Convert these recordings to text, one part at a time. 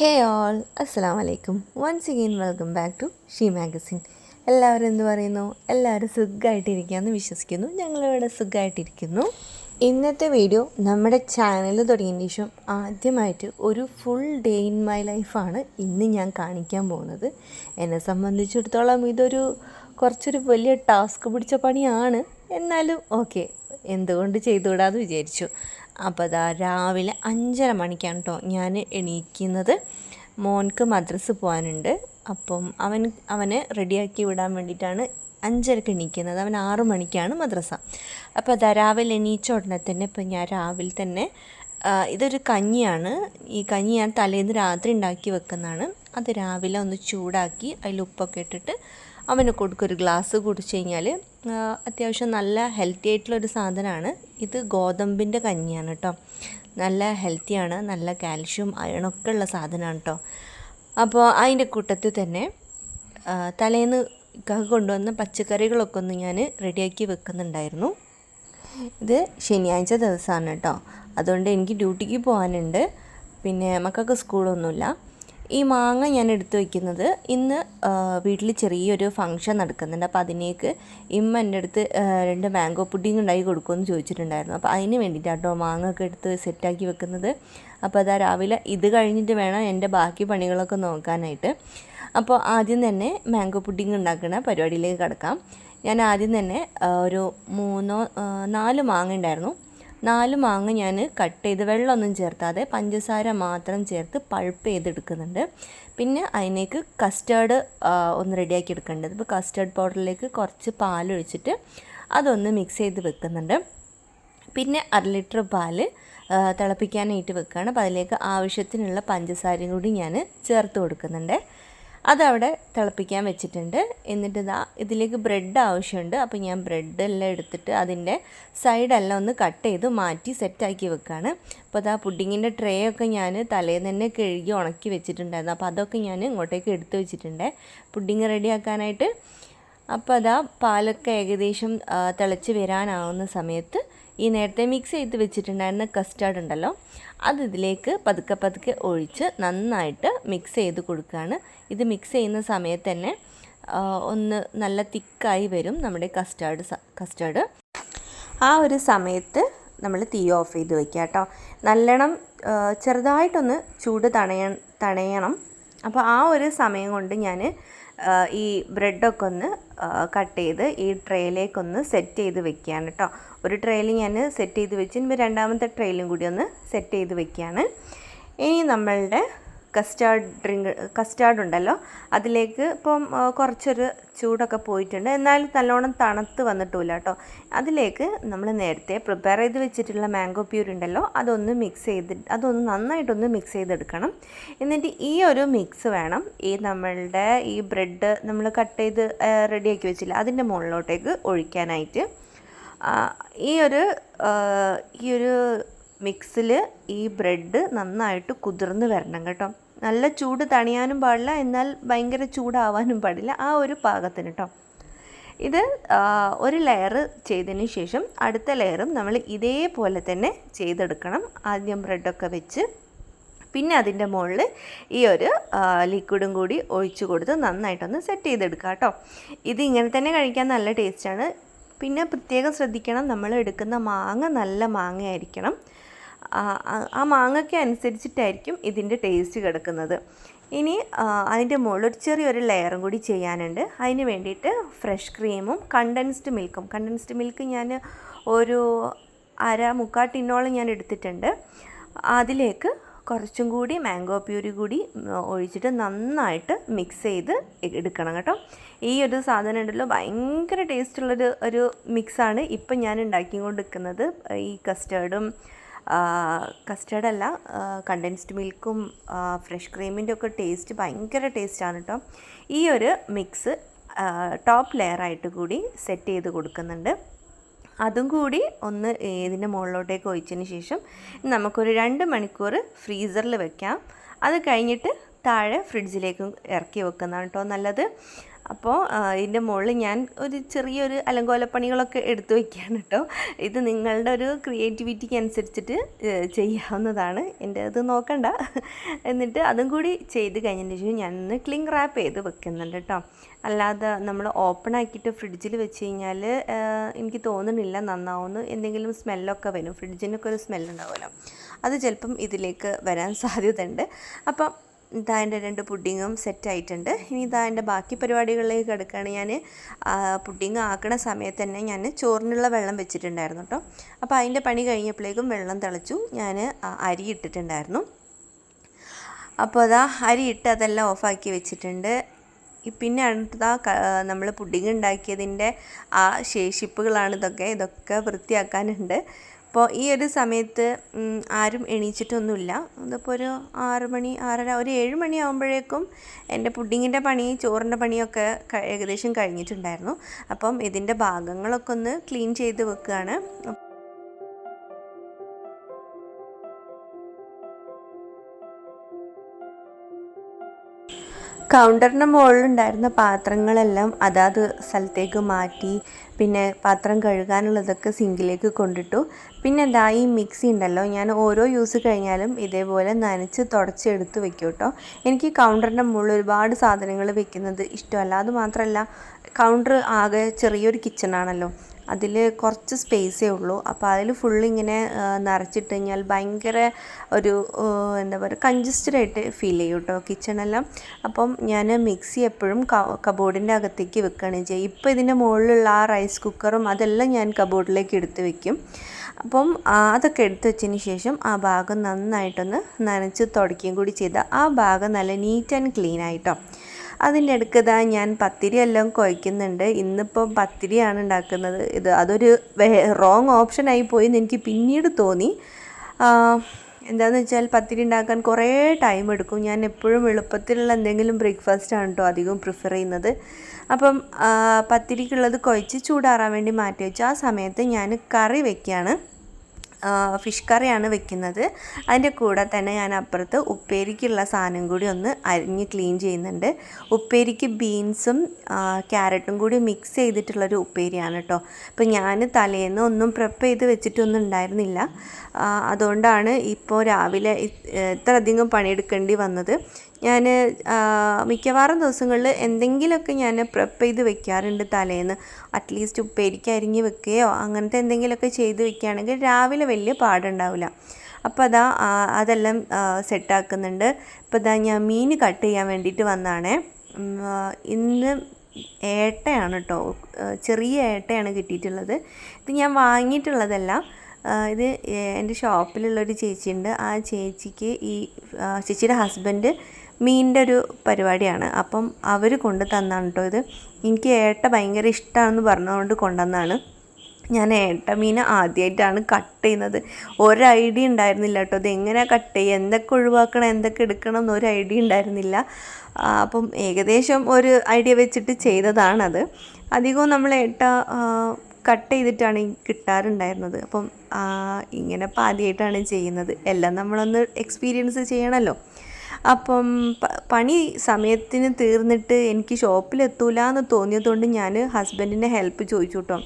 ഹേ all അസ്സാം വലൈക്കും once again welcome back to she magazine എല്ലാവരും എന്ത് പറയുന്നു? എല്ലാവരും സുഖമായിട്ടിരിക്കുകയെന്ന് വിശ്വസിക്കുന്നു. ഞങ്ങളിവിടെ സുഖമായിട്ടിരിക്കുന്നു ഇന്നത്തെ വീഡിയോ നമ്മുടെ ചാനൽ തുടങ്ങിയതിന് ശേഷം ആദ്യമായിട്ട് ഒരു ഫുൾ ഡേ ഇൻ മൈ ലൈഫാണ് ഇന്ന് ഞാൻ കാണിക്കാൻ പോകുന്നത്. എന്നെ സംബന്ധിച്ചിടത്തോളം ഇതൊരു കുറച്ചൊരു വലിയ ടാസ്ക് പിടിച്ച പണിയാണ്. എന്നാലും ഓക്കെ എന്തുകൊണ്ട് ചെയ്തുകൂടാന്ന് വിചാരിച്ചു. അപ്പോൾ അതാ രാവിലെ അഞ്ചര മണിക്കാണ് കേട്ടോ ഞാൻ എണീക്കുന്നത്. മോൻക്ക് മദ്രസ് പോകാനുണ്ട് അപ്പം അവൻ അവനെ റെഡിയാക്കി വിടാൻ വേണ്ടിയിട്ടാണ് അഞ്ചരക്ക് എണീക്കുന്നത്. അവൻ ആറു മണിക്കാണ് മദ്രസ. അപ്പോൾ അതാ രാവിലെ എണീച്ച ഉടനെ തന്നെ ഇപ്പം ഞാൻ രാവിലെ തന്നെ ഇതൊരു കഞ്ഞിയാണ്. ഈ കഞ്ഞി ഞാൻ തലേന്ന് രാത്രി ഉണ്ടാക്കി വെക്കുന്നതാണ്. അത് രാവിലെ ഒന്ന് ചൂടാക്കി അതിൽ ഉപ്പൊക്കെ ഇട്ടിട്ട് അവന് കൊടുക്കൊരു ഗ്ലാസ് കുടിച്ചു കഴിഞ്ഞാൽ അത്യാവശ്യം നല്ല ഹെൽത്തി ആയിട്ടുള്ളൊരു സാധനമാണ്. ഇത് ഗോതമ്പിന്റെ കഞ്ഞിയാണ് കേട്ടോ നല്ല ഹെൽത്തിയാണ് നല്ല കാൽഷ്യം അയണൊക്കെ ഉള്ള സാധനമാണ് കേട്ടോ അപ്പോൾ അതിന്റെ കൂട്ടത്തിൽ തന്നെ തലേന്ന് ഇക്കാക്ക് കൊണ്ടുവന്ന പച്ചക്കറികളൊക്കെ ഒന്ന് ഞാൻ റെഡിയാക്കി വെക്കുന്നുണ്ടായിരുന്നു. ഇത് ശനിയാഴ്ച ദിവസമാണ് കേട്ടോ അതുകൊണ്ട് എനിക്ക് ഡ്യൂട്ടിക്ക് പോകാനുണ്ട് പിന്നെ മക്കൾക്ക് സ്കൂളൊന്നുമില്ല ഈ മാങ്ങ ഞാൻ എടുത്തു വയ്ക്കുന്നത് ഇന്ന് വീട്ടിൽ ചെറിയൊരു ഫംഗ്ഷൻ നടക്കുന്നുണ്ട്. അപ്പോൾ അതിനേക്ക് ഇമ്മ എന്റെ അടുത്ത് രണ്ട് മാംഗോ പുഡിംഗ് ഉണ്ടാക്കി കൊടുക്കുമെന്ന് ചോദിച്ചിട്ടുണ്ടായിരുന്നു. അപ്പോൾ അതിന് വേണ്ടിയിട്ടാട്ടോ മാങ്ങ ഒക്കെ എടുത്ത് സെറ്റാക്കി വെക്കുന്നത്. അപ്പോൾ അതാ രാവിലെ ഇത് കഴിഞ്ഞിട്ട് വേണം എന്റെ ബാക്കി പണികളൊക്കെ നോക്കാനായിട്ട്. അപ്പോൾ ആദ്യം തന്നെ മാംഗോ പുഡിംഗ് ഉണ്ടാക്കുന്ന പരിപാടിയിലേക്ക് കിടക്കാം. ഞാൻ ആദ്യം തന്നെ ഒരു മൂന്നോ നാല് മാങ്ങ ഉണ്ടായിരുന്നു. നാല് മാങ്ങ ഞാൻ കട്ട് ചെയ്ത് വെള്ളമൊന്നും ചേർത്താതെ പഞ്ചസാര മാത്രം ചേർത്ത് പൾപ്പ് ചെയ്തെടുക്കുന്നുണ്ട്. പിന്നെ അതിനേക്ക് കസ്റ്റേർഡ് ഒന്ന് റെഡിയാക്കി എടുക്കേണ്ടത്. ഇപ്പോൾ കസ്റ്റേർഡ് പൗഡറിലേക്ക് കുറച്ച് പാലൊഴിച്ചിട്ട് അതൊന്ന് മിക്സ് ചെയ്ത് വെക്കുന്നുണ്ട്. പിന്നെ അര ലിറ്റർ പാൽ തിളപ്പിക്കാനായിട്ട് വെക്കുകയാണ്. അപ്പോൾ അതിലേക്ക് ആവശ്യത്തിനുള്ള പഞ്ചസാരയും കൂടി ഞാൻ ചേർത്ത് കൊടുക്കുന്നുണ്ട്. അതവിടെ തിളപ്പിക്കാൻ വെച്ചിട്ടുണ്ട്. എന്നിട്ട് ഇതാ ഇതിലേക്ക് ബ്രെഡ് ആവശ്യമുണ്ട്. അപ്പോൾ ഞാൻ ബ്രെഡ് എല്ലാം എടുത്തിട്ട് അതിന്റെ സൈഡെല്ലാം ഒന്ന് കട്ട് ചെയ്ത് മാറ്റി സെറ്റാക്കി വെക്കുകയാണ് അപ്പോൾ അതാ പുഡിങ്ങിന്റെ ട്രേ ഒക്കെ ഞാൻ തലേന്ന് തന്നെ കഴുകി ഉണക്കി വെച്ചിട്ടുണ്ടായിരുന്നു. അപ്പോൾ അതൊക്കെ ഞാൻ ഇങ്ങോട്ടേക്ക് എടുത്ത് വെച്ചിട്ടുണ്ട്. പുഡിങ് റെഡിയാക്കാനായിട്ട് അപ്പോൾ അതാ പാലൊക്കെ ഏകദേശം തിളച്ച് വരാനാവുന്ന സമയത്ത് ഈ നേരത്തെ മിക്സ് ചെയ്ത് വെച്ചിട്ടുണ്ടായിരുന്ന കസ്റ്റാർഡ് ഉണ്ടല്ലോ അത് ഇതിലേക്ക് പതുക്കെ പതുക്കെ ഒഴിച്ച് നന്നായിട്ട് മിക്സ് ചെയ്ത് കൊടുക്കുകയാണ്. ഇത് മിക്സ് ചെയ്യുന്ന സമയത്ത് തന്നെ ഒന്ന് നല്ല തിക്കായി വരും നമ്മുടെ കസ്റ്റാർഡ് കസ്റ്റാർഡ് ആ ഒരു സമയത്ത് നമ്മൾ തീ ഓഫ് ചെയ്ത് വയ്ക്കുക കേട്ടോ. നല്ലോണം ചെറുതായിട്ടൊന്ന് ചൂട് തണയ തണയണം. അപ്പോൾ ആ ഒരു സമയം കൊണ്ട് ഞാൻ ഈ ബ്രെഡൊക്കെ ഒന്ന് കട്ട് ചെയ്ത് ഈ ട്രേയിലേക്കൊന്ന് സെറ്റ് ചെയ്ത് വെക്കുകയാണ് കേട്ടോ ഒരു ട്രേയിൽ ഞാൻ സെറ്റ് ചെയ്ത് വെച്ച് രണ്ടാമത്തെ ട്രേയിലും കൂടി ഒന്ന് സെറ്റ് ചെയ്ത് വെക്കുകയാണ്. ഇനി നമ്മളുടെ കസ്റ്റാർഡ് ഡ്രിങ്ക് കസ്റ്റാർഡ് ഉണ്ടല്ലോ. അതിലേക്ക് ഇപ്പം കുറച്ചൊരു ചൂടൊക്കെ പോയിട്ടുണ്ട്. എന്നാലും നല്ലോണം തണുത്ത് വന്നിട്ടില്ല കേട്ടോ. അതിലേക്ക് നമ്മൾ നേരത്തെ പ്രിപ്പയർ ചെയ്ത് വെച്ചിട്ടുള്ള മാംഗോ പ്യൂർ ഉണ്ടല്ലോ അതൊന്ന് മിക്സ് ചെയ്ത് അതൊന്ന് നന്നായിട്ടൊന്ന് മിക്സ് ചെയ്തെടുക്കണം. എന്നിട്ട് ഈ ഒരു മിക്സ് വേണം. ഈ നമ്മളുടെ ഈ ബ്രെഡ് നമ്മൾ കട്ട് ചെയ്ത് റെഡിയാക്കി വെച്ചില്ല അതിന്റെ മുകളിലോട്ടേക്ക് ഒഴിക്കാനായിട്ട്. ഈ ഒരു ഈ ഒരു മിക്സിൽ ഈ ബ്രെഡ് നന്നായിട്ട് കുതിർന്ന് വരണം കേട്ടോ. നല്ല ചൂട് തണിയാനും പാടില്ല എന്നാൽ ഭയങ്കര ചൂടാവാനും പാടില്ല. ആ ഒരു പാകത്തിന് കേട്ടോ ഇത് ഒരു ലെയർ ചെയ്തതിന് ശേഷം അടുത്ത ലെയറും നമ്മൾ ഇതേപോലെ തന്നെ ചെയ്തെടുക്കണം. ആദ്യം ബ്രെഡൊക്കെ വെച്ച് പിന്നെ അതിന്റെ മുകളിൽ ഈ ഒരു ലിക്വിഡും കൂടി ഒഴിച്ചു കൊടുത്ത് നന്നായിട്ടൊന്ന് സെറ്റ് ചെയ്തെടുക്കുക കേട്ടോ ഇത് ഇങ്ങനെ തന്നെ കഴിക്കാൻ നല്ല ടേസ്റ്റാണ് പിന്നെ പ്രത്യേകം ശ്രദ്ധിക്കണം നമ്മൾ എടുക്കുന്ന മാങ്ങ നല്ല മാങ്ങയായിരിക്കണം. ആ, മാങ്ങയ്ക്ക് അനുസരിച്ചിട്ടായിരിക്കും ഇതിന്റെ ടേസ്റ്റ് കിടക്കുന്നത്. ഇനി അതിന്റെ മുകളിൽ ചെറിയൊരു ലെയറും കൂടി ചെയ്യാനുണ്ട്. അതിന് വേണ്ടിയിട്ട് ഫ്രഷ് ക്രീമും കണ്ടൻസ്ഡ് മിൽക്കും കണ്ടൻസ്ഡ് മിൽക്ക് ഞാൻ ഒരു അര മുക്കാൽ ടിന്നോളം ഞാൻ എടുത്തിട്ടുണ്ട്. അതിലേക്ക് കുറച്ചും കൂടി മാംഗോ പ്യൂരി കൂടി ഒഴിച്ചിട്ട് നന്നായിട്ട് മിക്സ് ചെയ്ത് എടുക്കണം കേട്ടോ. ഈ ഒരു സാധനം ഉണ്ടല്ലോ ഭയങ്കര ടേസ്റ്റുള്ളൊരു ഒരു മിക്സാണ് ഇപ്പം ഞാൻ ഉണ്ടാക്കിക്കൊണ്ട് നിൽക്കുന്നത് ഈ കസ്റ്റേർഡും കസ്റ്റേർഡ് അല്ല കണ്ടൻസ്ഡ് മിൽക്കും ഫ്രഷ് ക്രീമിന്റെ ഒക്കെ ടേസ്റ്റ് ഭയങ്കര ടേസ്റ്റാണ് കേട്ടോ ഈ ഒരു മിക്സ് ടോപ്പ് ലെയറായിട്ട് കൂടി സെറ്റ് ചെയ്ത് കൊടുക്കുന്നുണ്ട്. അതും കൂടി ഒന്ന് ഇതിന്റെ മുകളിലോട്ടേക്ക് ഒഴിച്ചതിന് ശേഷം നമുക്കൊരു രണ്ട് മണിക്കൂർ ഫ്രീസറിൽ വെക്കാം. അത് കഴിഞ്ഞിട്ട് താഴെ ഫ്രിഡ്ജിലേക്കും ഇറക്കി വെക്കുന്നതാണ് കേട്ടോ നല്ലത്. അപ്പോൾ ഇതിന്റെ മുകളിൽ ഞാൻ ഒരു ചെറിയൊരു അലങ്കോലപ്പണികളൊക്കെ എടുത്തു വയ്ക്കുകയാണ് കേട്ടോ. ഇത് നിങ്ങളുടെ ഒരു ക്രിയേറ്റിവിറ്റിക്ക് അനുസരിച്ചിട്ട് ചെയ്യാവുന്നതാണ്. എന്റെ അത് നോക്കണ്ട. എന്നിട്ട് അതും കൂടി ചെയ്ത് കഴിഞ്ഞതിന് ശേഷം ഞാൻ ഒന്ന് ക്ലിങ് റാപ്പ് ചെയ്ത് വെക്കുന്നുണ്ട് കേട്ടോ. അല്ലാതെ നമ്മൾ ഓപ്പൺ ആക്കിയിട്ട് ഫ്രിഡ്ജിൽ വെച്ച് കഴിഞ്ഞാൽ എനിക്ക് തോന്നുന്നില്ല നന്നാവുന്നു എന്തെങ്കിലും സ്മെല്ലൊക്കെ വരും. ഫ്രിഡ്ജിനൊക്കെ ഒരു സ്മെല്ലുണ്ടാവുമല്ലോ. അത് ചിലപ്പം ഇതിലേക്ക് വരാൻ സാധ്യതയുണ്ട്. അപ്പം ഇതാ എന്റെ രണ്ട് പുഡിങ്ങും സെറ്റായിട്ടുണ്ട്. ഇനി ഇതാ എന്റെ ബാക്കി പരിപാടികളിലേക്ക് കിടക്കുകയാണ് ഞാൻ പുഡിങ് ആക്കണ സമയത്ത് തന്നെ ഞാൻ ചോറിനുള്ള വെള്ളം വെച്ചിട്ടുണ്ടായിരുന്നു കേട്ടോ. അപ്പോൾ അതിന്റെ പണി കഴിഞ്ഞപ്പോഴേക്കും വെള്ളം തിളച്ചു. ഞാൻ അരി ഇട്ടിട്ടുണ്ടായിരുന്നു. അപ്പോൾ അതാ അരി ഇട്ട് അതെല്ലാം ഓഫാക്കി വെച്ചിട്ടുണ്ട്. പിന്നെ അടുത്തതാ നമ്മൾ പുഡിങ് ഉണ്ടാക്കിയതിന്റെ ആ ശേഷിപ്പുകളാണ് ഇതൊക്കെ. ഇതൊക്കെ വൃത്തിയാക്കാനുണ്ട്. അപ്പോൾ ഈ ഒരു സമയത്ത് ആരും എണീച്ചിട്ടൊന്നുമില്ല. അതിപ്പോൾ ഒരു ആറ് മണി ആറര ഒരു ഏഴ് മണി ആകുമ്പോഴേക്കും എന്റെ പുഡിങ്ങിന്റെ പണി ചോറിന്റെ പണിയൊക്കെ ഏകദേശം കഴിഞ്ഞിട്ടുണ്ടായിരുന്നു. അപ്പം ഇതിന്റെ ഭാഗങ്ങളൊക്കെ ഒന്ന് ക്ലീൻ ചെയ്ത് വെക്കുകയാണ്. കൗണ്ടറിന്റെ മുകളിലുണ്ടായിരുന്ന പാത്രങ്ങളെല്ലാം അതാത് സ്ഥലത്തേക്ക് മാറ്റി പിന്നെ പാത്രം കഴുകാനുള്ളതൊക്കെ സിങ്കിലേക്ക് കൊണ്ടിട്ടു. പിന്നെ എന്താ ഈ മിക്സി ഉണ്ടല്ലോ ഞാൻ ഓരോ യൂസ് കഴിഞ്ഞാലും ഇതേപോലെ നനച്ച് തുടച്ചെടുത്ത് വെക്കും കേട്ടോ എനിക്ക് കൗണ്ടറിന്റെ മുകളിൽ ഒരുപാട് സാധനങ്ങൾ വെക്കുന്നത് ഇഷ്ടമല്ല. അത് മാത്രമല്ല കൗണ്ടർ ആകെ ചെറിയൊരു കിച്ചണാണല്ലോ അതിൽ കുറച്ച് സ്പേസേ ഉള്ളൂ. അപ്പോൾ അതിൽ ഫുൾ ഇങ്ങനെ നിറച്ചിട്ട് കഴിഞ്ഞാൽ ഭയങ്കര ഒരു എന്താ പറയുക കൺജസ്റ്റഡ് ആയിട്ട് ഫീൽ ചെയ്യും കേട്ടോ കിച്ചണെല്ലാം അപ്പം ഞാൻ മിക്സി എപ്പോഴും കബോർഡിന്റെ അകത്തേക്ക് വെക്കുകയാണ് ചെയ്യുക ഇപ്പോൾ ഇതിന്റെ മുകളിലുള്ള ആ റൈസ് കുക്കറും അതെല്ലാം ഞാൻ കബോർഡിലേക്ക് എടുത്ത് വെക്കും. അപ്പം അതൊക്കെ എടുത്ത് വെച്ചതിന് ശേഷം ആ ഭാഗം നന്നായിട്ടൊന്ന് നനച്ച് തുടയ്ക്കുകയും കൂടി ചെയ്താൽ ആ ഭാഗം നല്ല നീറ്റ് ആൻഡ് ക്ലീൻ ആയിട്ടോ അതിന്റെ അടുക്ക് ഇതാ ഞാൻ പത്തിരി എല്ലാം കുഴയ്ക്കുന്നുണ്ട് ഇന്നിപ്പോൾ പത്തിരിയാണ് ഉണ്ടാക്കുന്നത്. ഇത് അതൊരു റോങ് ഓപ്ഷനായി പോയി എന്ന് എനിക്ക് പിന്നീട് തോന്നി. എന്താണെന്ന് വെച്ചാൽ പത്തിരി ഉണ്ടാക്കാൻ കുറേ ടൈം എടുക്കും. ഞാൻ എപ്പോഴും എളുപ്പത്തിലുള്ള എന്തെങ്കിലും ബ്രേക്ക്ഫാസ്റ്റ് ആണ് കേട്ടോ അധികം പ്രിഫർ ചെയ്യുന്നത്. അപ്പം പത്തിരിക്കുള്ളത് കുഴച്ച് ചൂടാറാൻ വേണ്ടി മാറ്റി വെച്ചു. ആ സമയത്ത് ഞാൻ കറി വെക്കുകയാണ് ഫിഷ് കറിയാണ് വെക്കുന്നത്. അതിന്റെ കൂടെ തന്നെ ഞാൻ അപ്പുറത്ത് ഉപ്പേരിക്കുള്ള സാധനം കൂടി ഒന്ന് അരിഞ്ഞ് ക്ലീൻ ചെയ്യുന്നുണ്ട്. ഉപ്പേരിക്ക് ബീൻസും ക്യാരറ്റും കൂടി മിക്സ് ചെയ്തിട്ടുള്ളൊരു ഉപ്പേരിയാണ് കേട്ടോ അപ്പോൾ ഞാൻ തലേന്ന് ഒന്നും പ്രിപ്പ് ചെയ്ത് വെച്ചിട്ടൊന്നും ഉണ്ടായിരുന്നില്ല. അതുകൊണ്ടാണ് ഇപ്പോൾ രാവിലെ ഇത്ര അധികം പണിയെടുക്കേണ്ടി വന്നത്. ഞാൻ മിക്കവാറും ദിവസങ്ങളിൽ എന്തെങ്കിലുമൊക്കെ ഞാൻ പ്രെപ്പ് ചെയ്ത് വെക്കാറുണ്ട് തലേന്ന്. അറ്റ്ലീസ്റ്റ് ഉപ്പേരിക്ക് അരിഞ്ഞ് വെക്കുകയോ അങ്ങനത്തെ എന്തെങ്കിലുമൊക്കെ ചെയ്ത് വെക്കുകയാണെങ്കിൽ രാവിലെ വലിയ പാടുണ്ടാവില്ല. അപ്പോൾ അതാ അതെല്ലാം സെറ്റാക്കുന്നുണ്ട് ഇപ്പോൾ ഇതാ ഞാൻ മീൻ കട്ട് ചെയ്യാൻ വേണ്ടിയിട്ട് വന്നതാണേ ഇന്ന് ഏട്ടയാണ് കേട്ടോ ചെറിയ ഏട്ടയാണ് കിട്ടിയിട്ടുള്ളത്. ഇത് ഞാൻ വാങ്ങിയിട്ടുള്ളതല്ല. ഇത് എന്റെ ഷോപ്പിലുള്ളൊരു ചേച്ചിയുണ്ട്. ആ ചേച്ചിക്ക് ഈ ചേച്ചിയുടെ ഹസ്ബൻഡ് മീനിന്റെ ഒരു പരിപാടിയാണ്. അപ്പം അവർ കൊണ്ടു തന്നാണ് കേട്ടോ ഇത്. എനിക്ക് ഏട്ട ഭയങ്കര ഇഷ്ടമാണെന്ന് പറഞ്ഞതുകൊണ്ട് കൊണ്ടുവന്നാണ്. ഞാൻ ഏട്ട മീൻ ആദ്യമായിട്ടാണ് കട്ട് ചെയ്യുന്നത്. ഒരു ഐഡിയ ഉണ്ടായിരുന്നില്ല കേട്ടോ ഇത് എങ്ങനെ കട്ട് ചെയ്യുക? എന്തൊക്കെ ഒഴിവാക്കണം? എന്തൊക്കെ എടുക്കണം എന്നൊരു ഐഡിയ ഉണ്ടായിരുന്നില്ല. അപ്പം ഏകദേശം ഒരു ഐഡിയ വെച്ചിട്ട് ചെയ്തതാണത്. അധികവും നമ്മൾ ഏട്ട കട്ട് ചെയ്തിട്ടാണ് കിട്ടാറുണ്ടായിരുന്നത്. അപ്പം ഇങ്ങനെ പാതിയായിട്ടാണ് ചെയ്യുന്നത്. എല്ലാം നമ്മളൊന്ന് എക്സ്പീരിയൻസ് ചെയ്യണമല്ലോ അപ്പം പണി സമയത്തിന് തീർന്നിട്ട് എനിക്ക് ഷോപ്പിലെത്തൂല എന്ന് തോന്നിയതുകൊണ്ട് ഞാൻ ഹസ്ബൻഡിന്റെ ഹെൽപ്പ് ചോദിച്ചു കേട്ടോ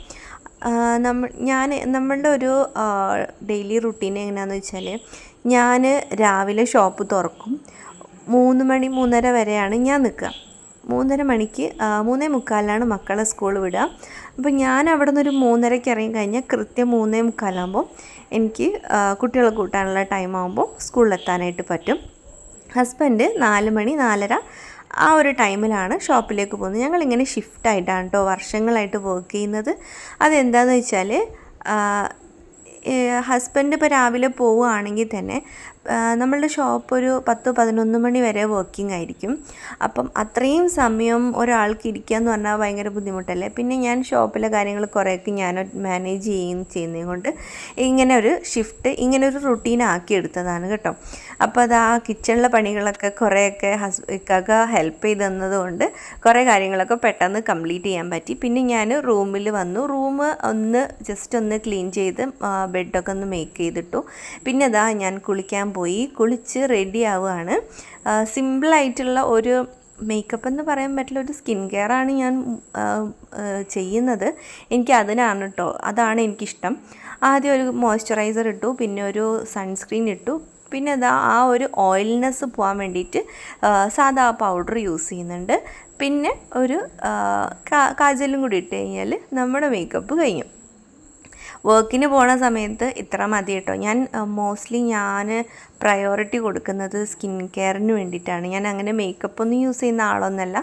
നമ്മൾ ഞാൻ നമ്മളുടെ ഒരു ഡെയിലി റുട്ടീൻ എങ്ങനെയാണെന്ന് വെച്ചാൽ ഞാൻ രാവിലെ ഷോപ്പ് തുറക്കും. മൂന്ന് മണി മൂന്നര വരെയാണ് ഞാൻ നിൽക്കുക മൂന്നര മണിക്ക് മൂന്നേ മുക്കാലിലാണ് മക്കളെ സ്കൂൾ വിടുക അപ്പോൾ ഞാൻ അവിടെ നിന്ന് ഒരു മൂന്നരയ്ക്ക് ഇറങ്ങി കഴിഞ്ഞാൽ കൃത്യം മൂന്നേ മുക്കാലാകുമ്പോൾ എനിക്ക് കുട്ടികളെ കൂട്ടാനുള്ള ടൈം ആകുമ്പോൾ സ്കൂളിലെത്താനായിട്ട് പറ്റും. ഹസ്ബൻഡ് നാല് മണി നാലര ആ ഒരു ടൈമിലാണ് ഷോപ്പിലേക്ക് പോകുന്നത്. ഞങ്ങളിങ്ങനെ ഷിഫ്റ്റായിട്ടാണ് കേട്ടോ വർഷങ്ങളായിട്ട് വർക്ക് ചെയ്യുന്നത്. അതെന്താണെന്ന് വെച്ചാൽ ഹസ്ബൻഡ് ഇപ്പോൾ രാവിലെ പോവുകയാണെങ്കിൽ തന്നെ നമ്മളുടെ ഷോപ്പ് ഒരു പത്ത് പതിനൊന്ന് മണി വരെ വർക്കിംഗ് ആയിരിക്കും. അപ്പം അത്രയും സമയം ഒരാൾക്ക് ഇരിക്കുക എന്ന് പറഞ്ഞാൽ ഭയങ്കര ബുദ്ധിമുട്ടല്ലേ? പിന്നെ ഞാൻ ഷോപ്പിലെ കാര്യങ്ങൾ കുറേയൊക്കെ ഞാൻ മാനേജ് ചെയ്യും ചെയ്യുന്നത് കൊണ്ട് ഇങ്ങനെ ഒരു ഷിഫ്റ്റ് ഇങ്ങനെ ഒരു റുട്ടീൻ ആക്കി എടുത്തതാണ് കേട്ടോ. അപ്പോൾ അത് ആ കിച്ചണിലെ പണികളൊക്കെ കുറേയൊക്കെ ഹസ് ഇക്കാക്ക ഹെൽപ്പ് ചെയ്ത് തന്നതുകൊണ്ട് കുറേ കാര്യങ്ങളൊക്കെ പെട്ടെന്ന് കംപ്ലീറ്റ് ചെയ്യാൻ പറ്റി. പിന്നെ ഞാൻ റൂമിൽ വന്നു. റൂം ഒന്ന് ജസ്റ്റ് ഒന്ന് ക്ലീൻ ചെയ്ത് ബെഡൊക്കെ ഒന്ന് മേക്ക് ചെയ്തിട്ടു. പിന്നെ അതാ ഞാൻ കുളിക്കാൻ പോയി കുളിച്ച് റെഡി ആവുകയാണ്. സിമ്പിളായിട്ടുള്ള ഒരു മേക്കപ്പ് എന്ന് പറയാൻ പറ്റില്ല ഒരു സ്കിൻ കെയർ ആണ് ഞാൻ ചെയ്യുന്നത്. എനിക്ക് അതിനാണ് കേട്ടോ അതാണ് എനിക്കിഷ്ടം. ആദ്യം ഒരു മോയ്സ്ചറൈസർ ഇട്ടു പിന്നെ ഒരു സൺസ്ക്രീൻ ഇട്ടു. പിന്നെ അതാ ആ ഒരു ഓയിൽനെസ് പോകാൻ വേണ്ടിയിട്ട് സാധാ പൗഡർ യൂസ് ചെയ്യുന്നുണ്ട്. പിന്നെ ഒരു കാജലും കൂടി ഇട്ട് കഴിഞ്ഞാൽ നമ്മുടെ മേക്കപ്പ് കഴിഞ്ഞു. വർക്കിന് പോണ സമയത്ത് ഇത്ര മതി കേട്ടോ. ഞാൻ മോസ്റ്റ്ലി ഞാൻ പ്രയോറിറ്റി കൊടുക്കുന്നത് സ്കിൻ കെയറിന് വേണ്ടിയിട്ടാണ്. ഞാൻ അങ്ങനെ മേക്കപ്പ് ഒന്നും യൂസ് ചെയ്യുന്ന ആളൊന്നല്ല.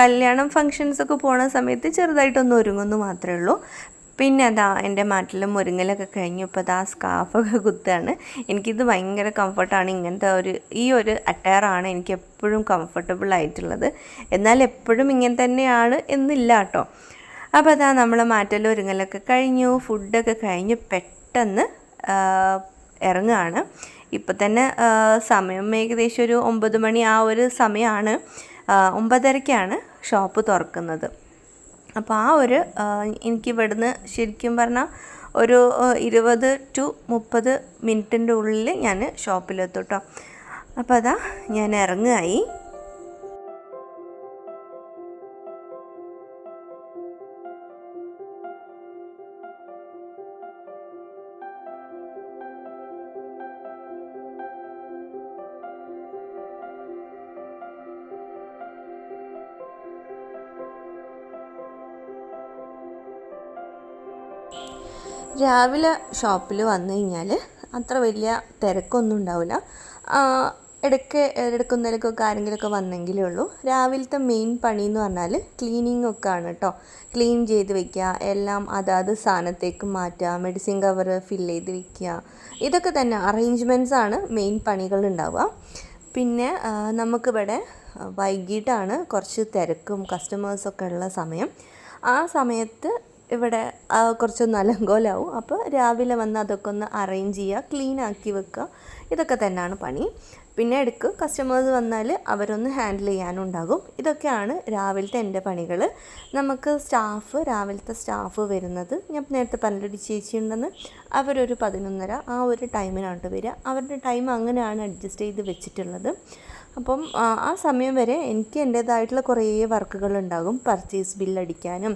കല്യാണം ഫംഗ്ഷൻസൊക്കെ പോണ സമയത്ത് ചെറുതായിട്ടൊന്ന് ഒരുങ്ങുന്നു മാത്രമേ ഉള്ളൂ. പിന്നെ അതാ എന്റെ മാറ്റിലും മുരുങ്ങലൊക്കെ കഴിഞ്ഞു. ഇപ്പോൾ അതാ സ്കാഫൊക്കെ കുത്താണ്. എനിക്കിത് ഭയങ്കര കംഫർട്ടാണ് ഇങ്ങനത്തെ ഒരു ഈ ഒരു അറ്റയറാണ് എനിക്ക് എപ്പോഴും കംഫർട്ടബിൾ ആയിട്ടുള്ളത്. എന്നാൽ എപ്പോഴും ഇങ്ങനെ തന്നെയാണ് എന്നില്ല കേട്ടോ. അപ്പോൾ അതാ നമ്മൾ മാറ്റലും ഒരുങ്ങലൊക്കെ കഴിഞ്ഞു. ഫുഡൊക്കെ കഴിഞ്ഞ്. പെട്ടെന്ന് ഇറങ്ങുകയാണ് ഇപ്പം തന്നെ സമയം ഏകദേശം ഒരു ഒമ്പത് മണി ആ ഒരു സമയമാണ് ഒമ്പതരയ്ക്കാണ് ഷോപ്പ് തുറക്കുന്നത്. അപ്പോൾ ആ ഒരു എനിക്ക് ഇവിടുന്ന് ശരിക്കും പറഞ്ഞാൽ ഒരു ഇരുപത് ടു മുപ്പത് മിനിറ്റിന്റെ ഉള്ളിൽ ഞാൻ ഷോപ്പിലെത്തും കേട്ടോ അപ്പോൾ അതാ ഞാൻ ഇറങ്ങുകയായി രാവിലെ ഷോപ്പിൽ വന്നു കഴിഞ്ഞാൽ അത്ര വലിയ തിരക്കൊന്നും ഉണ്ടാവില്ല. ഇടയ്ക്ക് ഇടയ്ക്കൊന്നിലൊക്കെ ആരെങ്കിലുമൊക്കെ വന്നെങ്കിലേ ഉള്ളൂ. രാവിലത്തെ മെയിൻ പണി എന്ന് പറഞ്ഞാൽ ക്ലീനിങ് ഒക്കെ ആണ് കേട്ടോ ക്ലീൻ ചെയ്ത് വെക്കുക എല്ലാം അതാത് സാധനത്തേക്ക് മാറ്റുക മെഡിസിൻ കവർ ഫിൽ ചെയ്ത് വെക്കുക. ഇതൊക്കെ തന്നെ അറേഞ്ച്മെന്റ്സ് ആണ് മെയിൻ പണികൾ ഉണ്ടാവുക. പിന്നെ നമുക്കിവിടെ വൈകിട്ടാണ് കുറച്ച് തിരക്കും കസ്റ്റമേഴ്സൊക്കെ ഉള്ള സമയം. ആ സമയത്ത് ഇവിടെ കുറച്ചൊന്ന് അലങ്കോലാവും അപ്പോൾ രാവിലെ വന്ന് അതൊക്കെ ഒന്ന് അറേഞ്ച് ചെയ്യുക ക്ലീൻ ആക്കി വെക്കുക. ഇതൊക്കെ തന്നെയാണ് പണി. പിന്നെ എടുക്കുക കസ്റ്റമേഴ്സ് വന്നാൽ അവരൊന്ന് ഹാൻഡിൽ ചെയ്യാനുണ്ടാകും. ഇതൊക്കെയാണ് രാവിലത്തെ എന്റെ പണികൾ. നമുക്ക് സ്റ്റാഫ് രാവിലത്തെ സ്റ്റാഫ് വരുന്നത് ഞാൻ നേരത്തെ പറഞ്ഞൊരു ചേച്ചി ഉണ്ടെന്ന് അവരൊരു പതിനൊന്നര ആ ഒരു ടൈമിനാണ് വരിക. അവരുടെ ടൈം അങ്ങനെയാണ് അഡ്ജസ്റ്റ് ചെയ്ത് വെച്ചിട്ടുള്ളത്. അപ്പം ആ സമയം വരെ എനിക്ക് എന്റേതായിട്ടുള്ള കുറേ വർക്കുകൾ ഉണ്ടാകും പർച്ചേസ് ബില്ലടിക്കാനും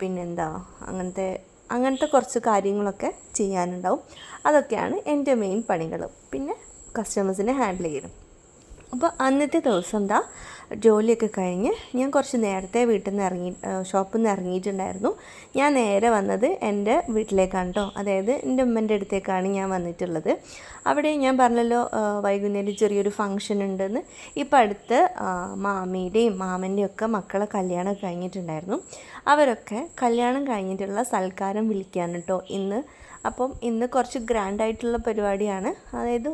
പിന്നെന്താ അങ്ങനത്തെ അങ്ങനത്തെ കുറച്ച് കാര്യങ്ങളൊക്കെ ചെയ്യാനുണ്ടാവും. അതൊക്കെയാണ് എന്റെ മെയിൻ പണികൾ. പിന്നെ കസ്റ്റമേഴ്സിനെ ഹാൻഡിൽ ചെയ്യണം. അപ്പോൾ അന്നത്തെ ദിവസം ദാ ജോലിയൊക്കെ കഴിഞ്ഞ് ഞാൻ കുറച്ച് നേരത്തെ വീട്ടിൽ നിന്ന് ഇറങ്ങി ഷോപ്പിൽ നിന്ന് ഇറങ്ങിയിട്ടുണ്ടായിരുന്നു. ഞാൻ നേരെ വന്നത് എന്റെ വീട്ടിലേക്കാണ് കേട്ടോ അതായത് എന്റെ ഉമ്മന്റെ അടുത്തേക്കാണ് ഞാൻ വന്നിട്ടുള്ളത്. അവിടെ ഞാൻ പറഞ്ഞല്ലോ വൈകുന്നേരം ചെറിയൊരു ഫങ്ഷൻ ഉണ്ടെന്ന്. ഇപ്പം അടുത്ത് മാമിയുടെയും മാമന്റെയും ഒക്കെ മക്കളെ കല്യാണം കഴിഞ്ഞിട്ടുണ്ടായിരുന്നു. അവരൊക്കെ കല്യാണം കഴിഞ്ഞിട്ടുള്ള സൽക്കാരം വിളിക്കാണ് കേട്ടോ ഇന്ന് അപ്പം ഇന്ന് കുറച്ച് ഗ്രാൻഡായിട്ടുള്ള പരിപാടിയാണ്. അതായത്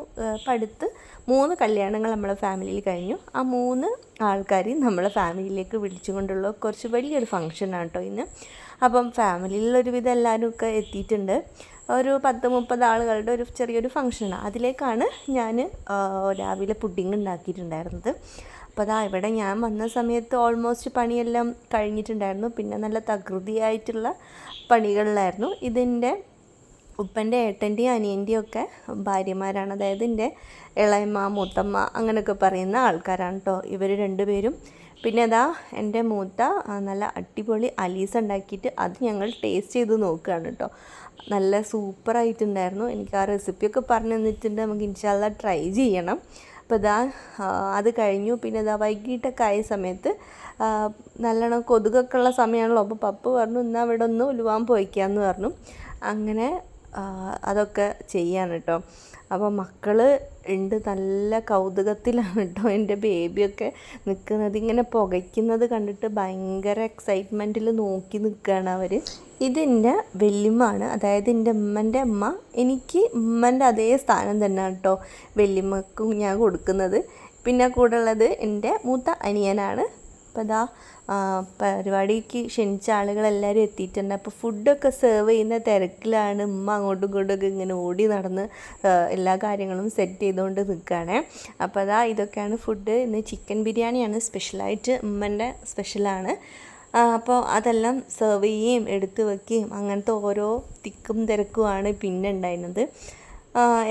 അടുത്ത് മൂന്ന് കല്യാണങ്ങൾ നമ്മളെ ഫാമിലിയിൽ കഴിഞ്ഞു. ആ മൂന്ന് ആൾക്കാരെയും നമ്മളെ ഫാമിലിയിലേക്ക് വിളിച്ചുകൊണ്ടുള്ള കുറച്ച് വലിയൊരു ഫംഗ്ഷനാണ് കേട്ടോ ഇന്ന്. അപ്പം ഫാമിലിയിൽ ഒരുവിധം എല്ലാവരും ഒക്കെ എത്തിയിട്ടുണ്ട്. ഒരു പത്ത് മുപ്പത് ആളുകളുടെ ഒരു ചെറിയൊരു ഫംഗ്ഷനാണ് അതിലേക്കാണ് ഞാൻ രാവിലെ പുഡിങ് ഉണ്ടാക്കിയിട്ടുണ്ടായിരുന്നത്. അപ്പോൾ അതാ ഇവിടെ ഞാൻ വന്ന സമയത്ത് ഓൾമോസ്റ്റ് പണിയെല്ലാം കഴിഞ്ഞിട്ടുണ്ടായിരുന്നു. പിന്നെ നല്ല തകൃതിയായിട്ടുള്ള പണികളിലായിരുന്നു. ഇതിന്റെ ഉപ്പന്റെ ഏട്ടന്റെയും അനിയന്റെയും ഒക്കെ ഭാര്യമാരാണ്. അതായത് എന്റെ ഇളയമ്മ മൂത്തമ്മ അങ്ങനെയൊക്കെ പറയുന്ന ആൾക്കാരാണ് കേട്ടോ ഇവർ രണ്ടുപേരും. പിന്നെ അതാ എന്റെ മൂത്ത നല്ല അടിപൊളി അലീസ് ഉണ്ടാക്കിയിട്ട് അത് ഞങ്ങൾ ടേസ്റ്റ് ചെയ്ത് നോക്കുകയാണ് കേട്ടോ നല്ല സൂപ്പറായിട്ടുണ്ടായിരുന്നു. എനിക്ക് ആ റെസിപ്പിയൊക്കെ പറഞ്ഞു തന്നിട്ടുണ്ട്. നമുക്ക് ഇൻഷാല്ല ട്രൈ ചെയ്യണം. അപ്പോൾ ഇതാ അത് കഴിഞ്ഞു. പിന്നെ ഇതാ വൈകിട്ടൊക്കെ ആയ സമയത്ത് നല്ലോണം കൊതുകൊക്കെ ഉള്ള സമയമാണല്ലോ. അപ്പോൾ പപ്പ പറഞ്ഞു എന്നാൽ ഇവിടെ ഒന്ന് ഉലുവാൻ പോയിക്കാന്ന് പറഞ്ഞു. അങ്ങനെ അതൊക്കെ ചെയ്യാണ് കേട്ടോ. അപ്പോൾ മക്കൾ ഉണ്ട് നല്ല കൗതുകത്തിലാണ് കേട്ടോ. എന്റെ ബേബിയൊക്കെ നിൽക്കുന്നത് ഇങ്ങനെ പുകയ്ക്കുന്നത് കണ്ടിട്ട് ഭയങ്കര എക്സൈറ്റ്മെന്റിൽ നോക്കി നിൽക്കുകയാണ് അവർ ഇതെന്റെ വെല്ലുമാണ് അതായത് എന്റെ ഉമ്മന്റെ അമ്മ എനിക്ക് ഉമ്മന്റെ അതേ സ്ഥാനം തന്നെ കേട്ടോ വെല്ലുമ്മക്കും ഞാൻ കൊടുക്കുന്നത്. പിന്നെ കൂടെ ഉള്ളത് എന്റെ മൂത്ത അനിയനാണ്. അപ്പോൾ ഇതാ പരിപാടിക്ക് ക്ഷണിച്ച ആളുകളെല്ലാവരും എത്തിയിട്ടുണ്ട്. അപ്പോൾ ഫുഡൊക്കെ സെർവ് ചെയ്യുന്ന തിരക്കിലാണ് ഉമ്മ അങ്ങോട്ടും ഇങ്ങോട്ടും ഇങ്ങനെ ഓടി നടന്ന് എല്ലാ കാര്യങ്ങളും സെറ്റ് ചെയ്തുകൊണ്ട് നിൽക്കുകയാണ്. അപ്പോൾ അതാ ഇതൊക്കെയാണ് ഫുഡ് ഇന്ന് ചിക്കൻ ബിരിയാണിയാണ് സ്പെഷ്യലായിട്ട് ഉമ്മന്റെ സ്പെഷ്യലാണ് അപ്പോൾ അതെല്ലാം സെർവ് ചെയ്യുകയും എടുത്ത് വെക്കുകയും അങ്ങനത്തെ ഓരോ തിക്കും തിരക്കുമാണ് പിന്നെ ഉണ്ടായിരുന്നത്.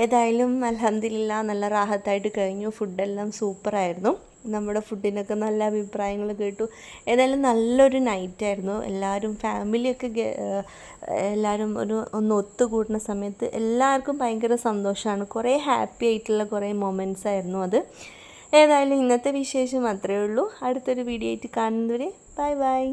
ഏതായാലും അലഹമില്ല നല്ല റാഹത്തായിട്ട് കഴിഞ്ഞു. ഫുഡെല്ലാം സൂപ്പറായിരുന്നു നമ്മുടെ ഫുഡിനൊക്കെ നല്ല അഭിപ്രായങ്ങൾ കേട്ടു. ഏതായാലും നല്ലൊരു നൈറ്റായിരുന്നു എല്ലാവരും ഫാമിലിയൊക്കെ എല്ലാവരും ഒരു ഒന്ന് ഒത്തുകൂടുന്ന സമയത്ത് എല്ലാവർക്കും ഭയങ്കര സന്തോഷമാണ് കുറേ ഹാപ്പി ആയിട്ടുള്ള കുറേ മൊമെന്റ്സ് ആയിരുന്നു അത്. ഏതായാലും ഇന്നത്തെ വിശേഷം അത്രയേ ഉള്ളൂ. അടുത്തൊരു വീഡിയോ ആയിട്ട് കാണുന്നവരെ ബൈ ബൈ